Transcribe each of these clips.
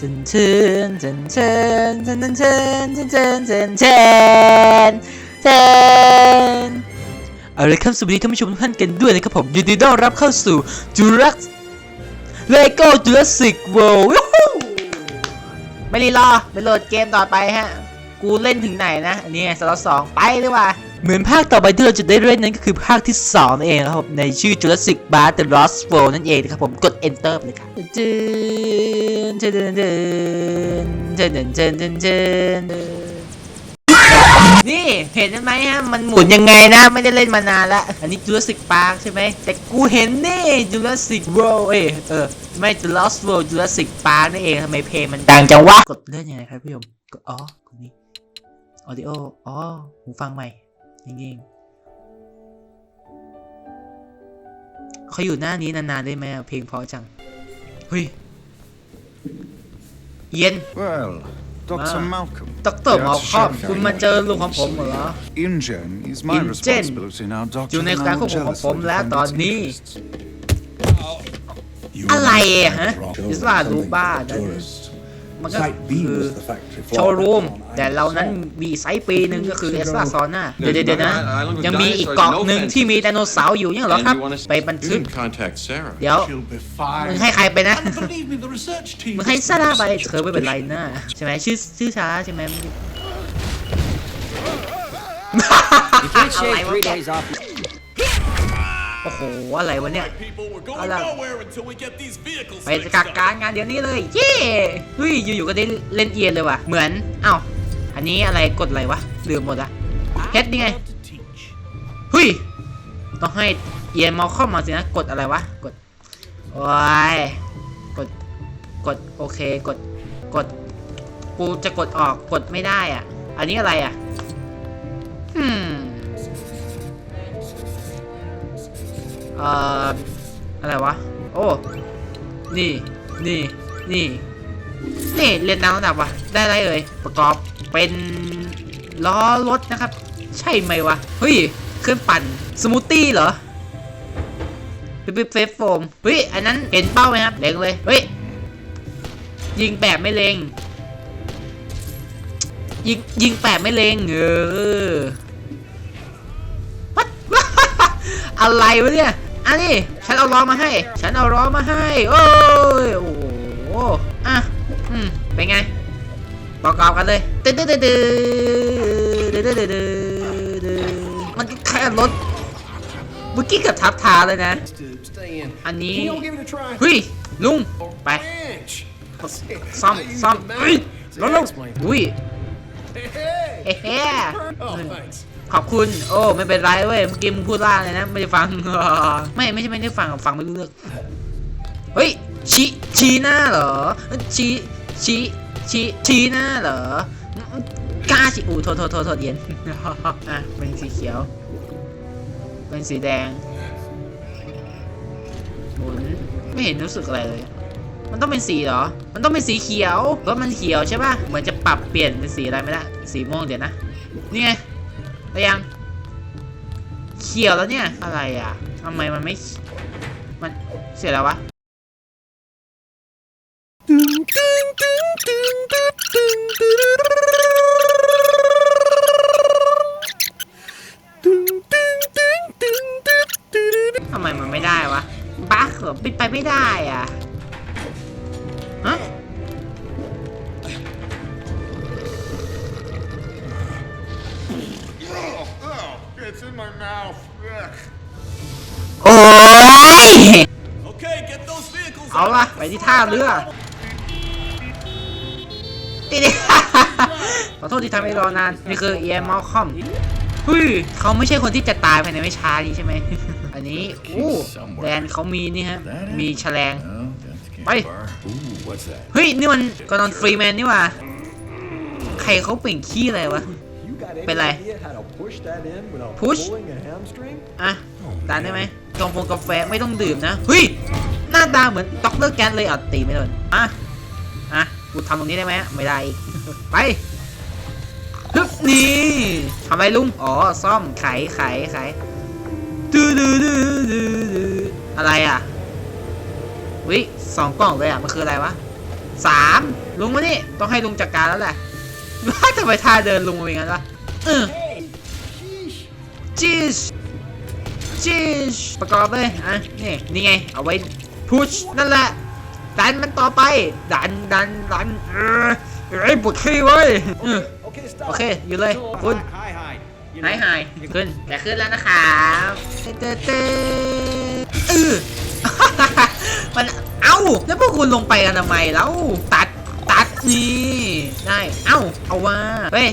เชนเชนเชนเชนเชนเชนเชนเชนเชนเชนเชนเอาลยครับสวัสดีท่านผู้ชมทุกท่านกันด้วยนะครับผมยินดีต้อนรับเข้าสู่จูรักเลโก้จูราสสิกเวิลด์ไม่รีรอไปโหลดเกมต่อไปฮะ กูเล่นถึงไหนนะ อันนี้สล็อตสองไปดีกว่า เหมือนภาคต่อไปที่เราจะได้เล่นนั้นก็คือภาคที่2นั่นเองครับในชื่อ Jurassic Park The Lost World นั่นเองนะครับผมกด Enter เลยครับนี่เห็นไหมฮะมันหมุนยังไงนะไม่ได้เล่นมานานละอันนี้ Jurassic Park ใช่ไหมแต่กูเห็นนี่ Jurassic World เอเออไม่ The Lost World Jurassic Park นั่นเองทำไมเพลงมันดังจังวะกดเล่นยังไงครับพี่ผมกดอ๋อกดนี้ Audio อ๋อหูฟังใหม่ จริงๆเขาอยู่หน้านี้นานๆได้ไหมอะเพลงเพราะจังเฮ้ยเย็น Well, Dr. Ah. Malcolm. ดร the หมอ Arts ครอบ Chef คุณมาเจอลุงของผมเหรอ InGen is my InGen responsibility now, อ Doctor. ยู่ใน and การ I'm ควบคุมของ jealous ผม of แล้ว defend ตอน its นี้ interests. อะไรอะฮะอิสลาดูบ้าดันมันก็คือโชว์รูม แต่เรานั้นมีไซส์ปีหนึ่งก็คือเอสลาซอน่าเดี๋ยวเดี๋ยวๆนะ ยังมีอีกเกาะหนึ่งที่มีไดโนเสาร์อยู่ยังเหรอครับ ไปบัน You ทึก didn't contact Sarah. เดี๋ยว She'll be มึง fine. ให้ใครไปนะ And believe me, the research team. มึงให้ซาร่าไปเธอไม่เป็นไรนะใช่ไหมชื่อชื่อช้าใช่ไหม Can't shave three days off. โอ้โห อะไรวะเนี่ย People, we're going Hold on. nowhere until we get these vehicles ไป fixed จัด up. การงานเดี๋ยวนี้เลย เย้เฮ้ยอยู่ๆก็ได้เล่นเอียนเลยว่ะ เหมือน เอ้า อันนี้อะไรกดอะไรวะลืมหมดละเฮ็ดนี่ไงเฮ้ยต้องให้เอียนมอเข้ามาสินะกดอะไรวะกดโอ้ยกดกดโอเคกดกดกูจะกดออกกดไม่ได้อะ อันนี้อะไรอะอืมเอ่ออะไรวะ โอ้นี่นี่นี่นี่เรียนดาวระดับวะได้ไรเอ่ยประกอบ เป็นล้อรถนะครับ ใช่ไหมวะ เฮ้ย เครื่องปั่น สมูทตี้เหรอปิ๊บปิ๊บเฟฟโฟมเฮ้ย อันนั้นเห็นเป้าไหมครับเล็งเลย เฮ้ย ยิงแบบไม่เล็ง ยิงยิงแบบไม่เล็งเอออะไรวะเนี่ย อันนี้ฉันเอาล้อมาให้ ฉันเอาล้อมาให้ โอ้ยโอ้ ประกอบกันเลยตึ๊ดตึ๊ดตึ๊ดตึ๊ดตึ๊ดตึ๊ดมันแค่รถเมื่อกี้กับทับทาเลยนะ อันนี้เฮ้ยลุงไปซ้อมซ้อมเฮ้ยรถลุงอุ้ยเฮ้ขอบคุณ โอ้ไม่เป็นไรเว้ยเมื่อกี้มึงพูดล่าเลยนะ ไม่ได้ฟัง ไม่ไม่ใช่ไม่ได้ฟังฟังไม่รู้เรื่องเฮ้ยชี้ชี้หน้าเหรอชี้ชี้ ชี้ชี้หน้าเหรอกล้าชีอูโทษโทษโทษโทษเย็นอะเป็นสีเขียว เป็นสีแดงหมุนไม่เห็นรู้สึกอะไรเลย มันต้องเป็นสีเหรอ มันต้องเป็นสีเขียวเพราะมันเขียวใช่ป่ะ เหมือนจะปรับเปลี่ยนเป็นสีอะไรไม่ได้สีม่วงเดี๋ยวนะ นี่ไงได้ยัง เขียวแล้วเนี่ย อะไรอะทำไมมันไม่ มันเสียแล้ววะ ทำไมมันไม่ได้วะบ้าเหรอปิดไปไม่ได้อะฮะ It's in my mouth. Ugh. โอ้ย Okay, get those vehicles เอา out. ละไปที่ท่าเรือ นี่ดิขอโทษที่ทำให้รอนาน นี่คือเอียมอลคอมเฮ้ยเขาไม่ใช่คนที่จะตายภายในไม่ช้านี้ใช่ไหม อันนี้อู้แดนเขามีนี่ฮะ มีแฉลง ไป เฮ้ย นี่มันกอนอนฟรีแมนนี่หว่า ใครเขาเปล่งขี้อะไรวะ You got any Belay. idea how to push that in without Push? pulling a hamstring? อะดันได้ไหมกาแฟกาแฟไม่ต้องดื่มนะ เฮ้ย หน้าตาเหมือนด็อกเตอร์แกนเลยอะตีไม่โดนอะอะ กูทำตรงนี้ได้ไหมไม่ได้อีกไปฮึบนี่ทำอะไรลุง อ๋อ ซ่อม ไข ไข ไขดูดูดูดูดูอะไรอะ วิสองกล่องเลยอะ มันคืออะไรวะสามลุงมานี่ ต้องให้ลุงจัดการแล้วแหละว่าทำไมท่าเดินลุงเป็นงั้นวะเออจีชจีชประกอบเลย อะ นี่ นี่ไง เอาไว้พุชนั่นแหละ ดันมันต่อไป ดันดันดันเออไอ้ยปวดขี้เว้ยเออ Okay, stop. โอเค อยู่เลย คุณ Hi, hi. You หายหายขึ้น แต่ขึ้นแล้วนะครับเต้เต้เออมัน เอ้า แล้วพวกคุณลงไปกันทำไมแล้ว ตัด ตัดนี่ ได้ เอ้า เอาว่า เฮ้ย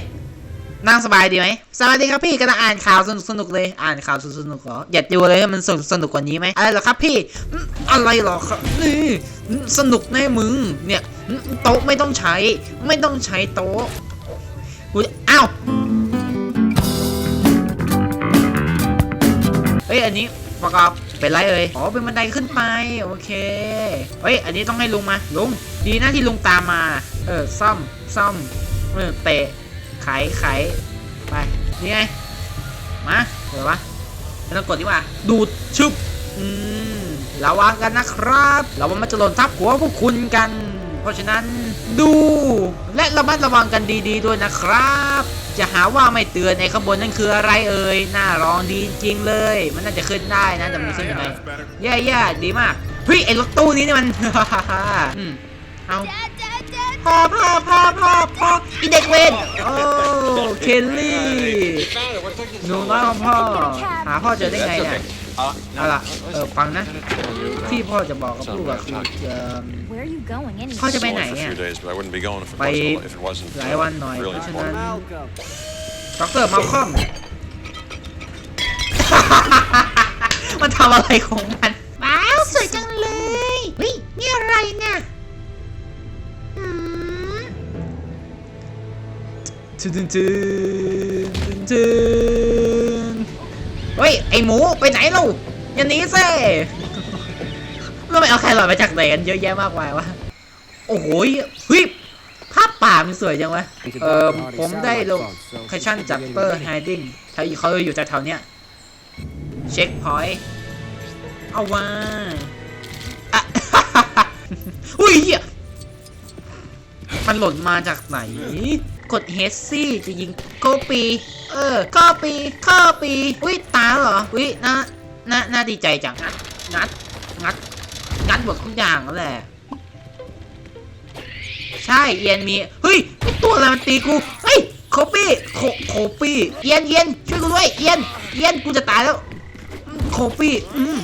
นั่งสบายดีไหมสวัสดีครับพี่กำลังอ่านข่าวสนุกสนุกๆเลย อ่านข่าวสนุกสนุกๆเหรอ อย่าดูเลยให้มันสนุกสนุกกว่านี้ไหมอะไรเหรอครับพี่อืมอะไรเหรอครับนี่อืม สนุกแน่มึง เนี่ยโต๊ะไม่ต้องใช้ ไม่ต้องใช้โต๊ะกูอ้าวเฮ้ยอันนี้ประกอบเป็นไรเอ่ยอ๋อเป็นบันไดขึ้นไป โอเคเฮ้ยอันนี้ต้องให้ลุงมาลุงดีนะที่ลุงตามมา เออซ่อมซ่อมเออเตะไขไขไปนี่ไงมาเดี๋ยววะไม่ต้องกดดีกว่า ดูดชึบอืม ระวังกันนะครับระวังมันจะหล่นทับหัวพวกคุณกัน เพราะฉะนั้นดูและระมัดระวังกันดีๆด้วยนะครับ จะหาว่าไม่เตือนในข้างบนนั่นคืออะไรเอ่ยน่าลองดีจริงเลย มันน่าจะขึ้นได้นะแต่มันขึ้นยังไงแย่ๆดีมากเฮ้ยไอ้รถตู้นี้นี่มันอืมเอาพ่อพ่อพ่อพ่อพ่ออีเด็กเวนโอ้เคลลี่หนูน้อยของพ่อหาพ่อเจอได้ไงเนี่ย เอาล่ะเออฟังนะ ที่พ่อจะบอกกับลูกอะคือเอ่อ Where are you going anyway? พ่อจะไปไหน for a อะ few days, but I wouldn't be going if it ไป wasn't, if it wasn't หลายวันหน่อย uh, เพ really ราะฉะนั้น important. Malcolm. ดอกเตอร์มาคอม มันทำอะไรของมัน ว้าว สวยจังเลยเฮ้ยนี่อะไรเนี่ยอืม ตึนตึนตึนตึนตึน เฮ้ย ไอหมูไปไหนเราอย่าหนีสิเราไม่เอาใครหลอดมาจากไหนกันเยอะแยะมากมายวะ โอ้โหเฮ้ยภาพป่ามันสวยจังวะ เออผมได้ลงคชั่นจากเปอร์ไฮดิ้งเขาเขาอยู่แถวๆเนี้ยเช็คพอยต์เอาว่าอะอุ้ยเหี้ย มันหล่นมาจากไหน กดเฮสซี่จะยิงโกปีเออโกปีโกปีอุ้ยตาเหรออุ้ยน่าน่าน่าดีใจจังงัดงัดงัดงัดหมดทุกอย่างแล้วแหละใช่เอียนมีเฮ้ยไอตัวอะไรมันตีกูเฮ้ยโคปี้โคโคปี้เอียนเอียนช่วยกูด้วยเอียนเอียนกูจะตายแล้วโคปี้อืม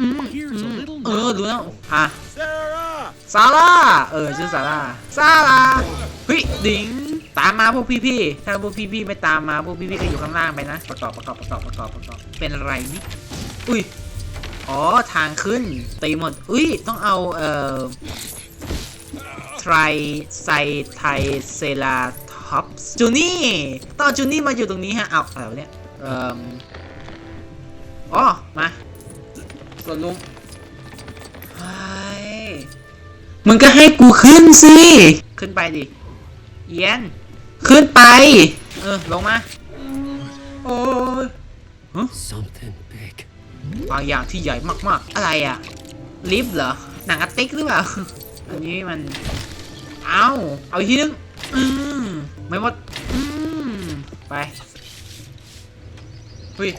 อืมอืมเออรู้แล้วฮะซาร่าเออชื่อซาร่าซาร่าเฮ้ยดิง ตามมาพวกพี่ๆถ้าพวกพี่ๆไม่ตามมาพวกพี่ๆก็อยู่ข้างล่างไปนะ ประกอบประกอบประกอบประกอบประกอบเป็นอะไรนี่อุ้ยอ๋อทางขึ้นตีหมดอุ้ยต้องเอาเอ่อไทรไซไทเซลาท็อปส์จูนี่ต่อจูนี่มาอยู่ตรงนี้ฮะเอาอะไรวเนี่ยเอ่ออ๋อมาส่วนลุงมึงก็ให้กูขึ้นสิ ขึ้นไปดิเอียน ขึ้นไป เออ ลงมา โอ้ย Something big. บางอย่างที่ใหญ่มากๆ อะไรอะลิฟต์เหรอ หนังอะติ๊กหรือเปล่า อันนี้มัน เอาเอาอีกทีนึง อืม ไม่หมด อืม ไปเฮ้ย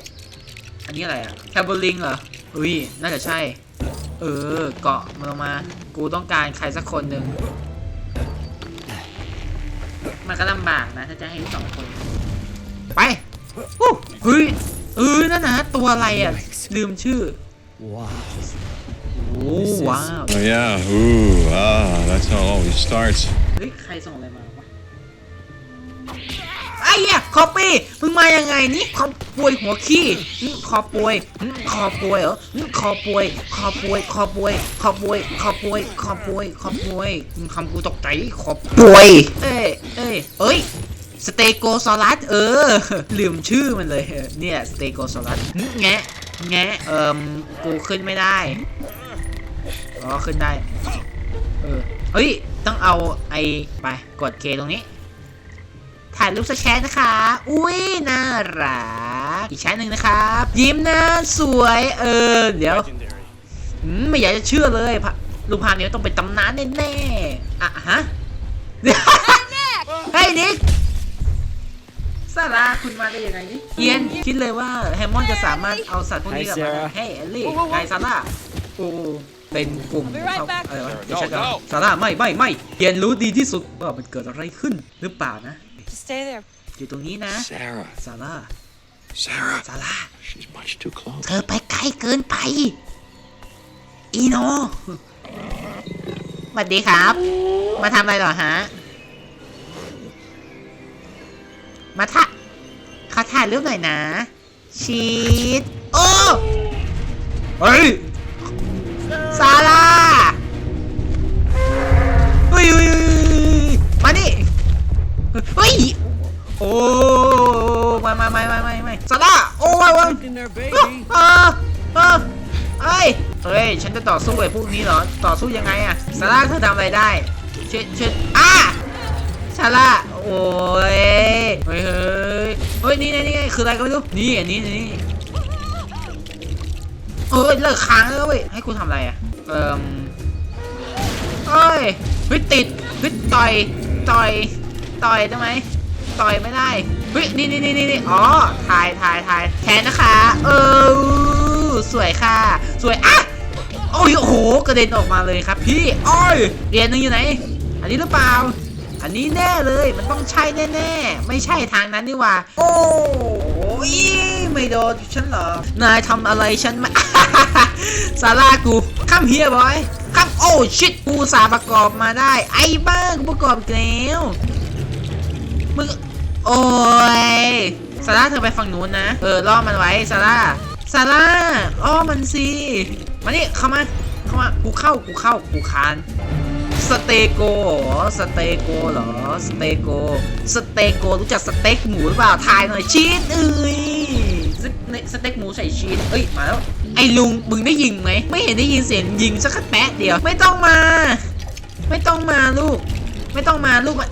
อันนี้อะไรอะแคบลิงเหรอเฮ้ย น่าจะใช่ เออ เกาะมันลงมา กูต้องการใครสักคนหนึ่ง มันก็ลำบากนะ ถ้าจะให้สองคน ไปอู้เฮ้ยเออนั่นนะตัวอะไรอะ ลืมชื่อ Wow. โอ้ว้าว Oh yeah, ooh, ah, that's how it always starts. เฮ้ย ใครส่งอะไรมาวะไอ้ เหี้ยคอปปี้มึงมายังไงนี่คอป่วยหัวขี้คอป่วยคอป่วยเหรออืมคอป่วยคอป่วยคอป่วยคอป่วยคอป่วยคอป่วยคอป่วยอืมคำกูตกใจคอป่วย เอ้ยเอ้ยเอ้ยสเตโกซอรัสเออ ลืมชื่อมันเลย เนี่ยสเตโกซอรัสแงะแงะเอิมกูขึ้นไม่ได้ อ๋อ ขึ้นได้ เออเฮ้ย ต้องเอาไอไปกดเคตรงนี้ ถ่ายรูปสักแชร์นะคะ อุ้ยน่ารัก อีกแชร์หนึ่งนะครับ ยิ้มนะสวยเออ เดี๋ยวอืมไม่อยากจะเชื่อเลยพะรูปภาพนี้ต้องเป็นตำนานแน่ๆอะฮะเฮ้ยนิกซาร่าคุณมาได้ยังไงนี่เอียนคิดเลยว่าแฮมมอนจะสามารถเอาสัตว์พวกนี้กลับมาได้เฮ้ยเอลลี่ไงซาร่าโอ้เป็นกลุ่มเขาอะไรวะไม่ใช่กันซาร่าไม่ไม่ไม่เอียนรู้ดีที่สุดว่ามันเกิดอะไรขึ้นหรือเปล่านะ Just stay there. อยู่ตรงนี้นะ Sarah. ซาร่า Sarah. ซาร่า She's much too close. เธอไปไกลเกินไป อีโนสวัสดีครับ มาทำอะไรเหรอฮะ มาถ่ายขอถ่ายรูปหน่อยนะ ชีตโอ้ เฮ้ย ซาร่า ยโอ้ไมามามามามามาซาร่าโอ้ยวัน In there, เอ้ยเฮ้ยฉันจะต่อสู้ไอ้พวกนี้เหรอต่อสู้ยังไงอะซาร่าเธอทำอะไรได้เชิดเชิดอะซาร่าโอ้ยเฮ้ยเฮ้ยเฮ้ยนี่ไงนี่ไงคืออะไรก็ไม่รู้นี่อันนี้นี่เอ้ยเลิกค้างแล้วเว้ยให้กูทำอะไรอะเอ่มเอ้ยเฮ้ยติดเฮ้ยต่อยต่อย ต่อยได้ไหมต่อยไม่ได้เฮ้ยนี่นี่นี่นี่อ๋อถ่ายถ่ายถ่ายแทนนะคะ เออสวยค่ะ สวยอะโอ้ยโอ้โหกระเด็นออกมาเลยครับ พี่อ้ยเรียนนึงอยู่ไหน อันนี้หรือเปล่า อันนี้แน่เลยมันต้องใช่แน่ๆไม่ใช่ทางนั้นนี่ว่า โอ้ยไม่โดนฉันเหรอนายทำอะไรฉันมาซาร่ากูข้ามเฮียบอยข้ามโอ้ชิตกูสาประกอบมาได้ ไอ้บ้ากูประกอบแล้ว มึง โอ้ยซาร่าเธอไปฝั่งนู้นนะ เออล่อมันไว้ซาร่าซาร่าล่อมันสิ มานี่เข้ามา เข้ามา กูเข้า กูเข้า กูคาน สเตโกเหรอสเตโกเหรอ สเตโก สเตโกรู้จักสเต็กหมูหรือเปล่า ทายหน่อยชีสเอ้ยสเนสเต็กหมูใส่ชีสเอ้ย มาแล้ว ไอ้ลุง มึงได้ยิงไหม ไม่เห็นได้ยินเสียงยิงสักแป๊ะเดียว ไม่ต้องมา ไม่ต้องมาลูก ไม่ต้องมาลูกมา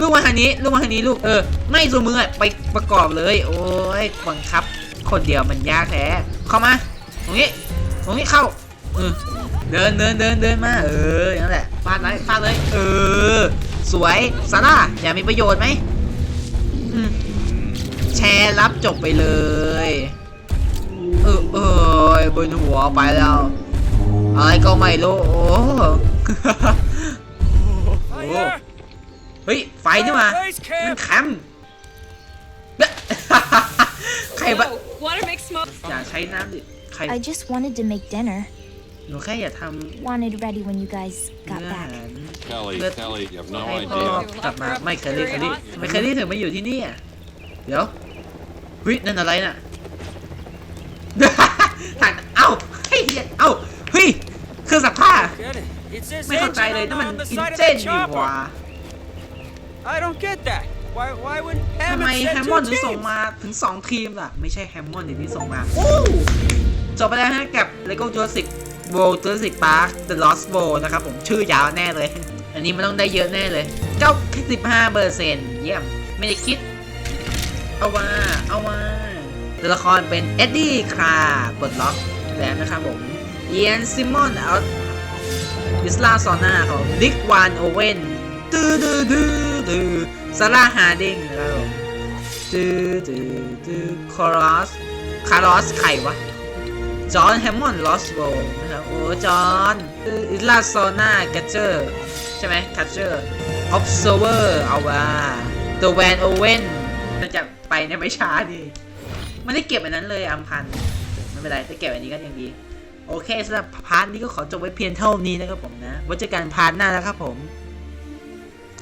ลูกมาทางนี้ลูกมาทางนี้ลูกเออ ไม่ตัวมือไปประกอบเลย โอ้ยบังคับ คนเดียวมันยากแท้เข้ามาตรงนี้ตรงนี้เข้าเออเดินเดินเดินเดินมาเออนั่นแหละฟาดเลยฟาดเลยเออ สวยซาร่าอยากมีประโยชน์ไหมแชร์รับจบไปเลย เออเออบนหัวไปแล้วอะไรก็ไม่รู้โอ้ เฮ้ย ไฟนี่มามันแคมป์ใครบ้า Wanna make smoke? อย่าใช้น้ำดิ ใคร I just wanted to make dinner. หนูแค่อย่าท Wanted ready when you guys ำ got เนื้ออา back. หาร Kelly, Let- Kelly, you have no ให้พ่อ idea. กลับมาไม่เคยรีเคยรีทำไมเคยรีถึงมาอยู่ที่นี่อะเดี๋ยวเฮ้ยนั่นอะไรน่ะทางเอ้าเฮ้ยเอ้าเฮ้ยเครื่องซักผ้า Get it? It's this ไม่เข้าใจ engine เลย on, นั่นมัน on the อิน side of เจน the นี่หว่า chopper. I don't get that. Why, why would ทำไม Hammond แฮ send มมอน two ถึงส่ง teams? มาถึง 2 ทีมล่ะ ไม่ใช่แฮมมอนที่ส่งมาโอ้จบไปแล้วฮะกับ LEGO Jurassic World Jurassic Park The Lost World นะครับผมชื่อยาวแน่เลย อันนี้มันต้องได้เยอะแน่เลย95เปอร์เซ็นต์เยี่ยม ไม่ได้คิด เอาว่า เอาว่า ตัวละครเป็นเอ็ดดี้คราปลดล็อกแล้วนะครับผมเอียนซิมอนเอาดิสลาซอน่าของดิกวานโอเวนดื้อดื้อดื้อ ดื้อซาร่าฮาร์ดิงนะครับผมดื้อดื้อดื้อคอรัสคาร์ลสใครวะ จอห์นแฮมมอนด์ลอสโวนะครับ โอ้ จอห์นอิลาโซนาแกเจอร์ใช่ไหมแกเจอร์ observer เอาว่าตัวแวนโอเว่นมันจะไปในไม่ช้าดีไม่ได้เก็บอันนั้นเลยอัมพันไม่เป็นไรถ้าเก็บอันนี้ก็ยังดีโอเคสำหรับพาร์ทนี้ก็ขอจบไว้เพียงเท่านี้นะครับผมนะไว้เจอกันพาร์ทหน้านะครับผม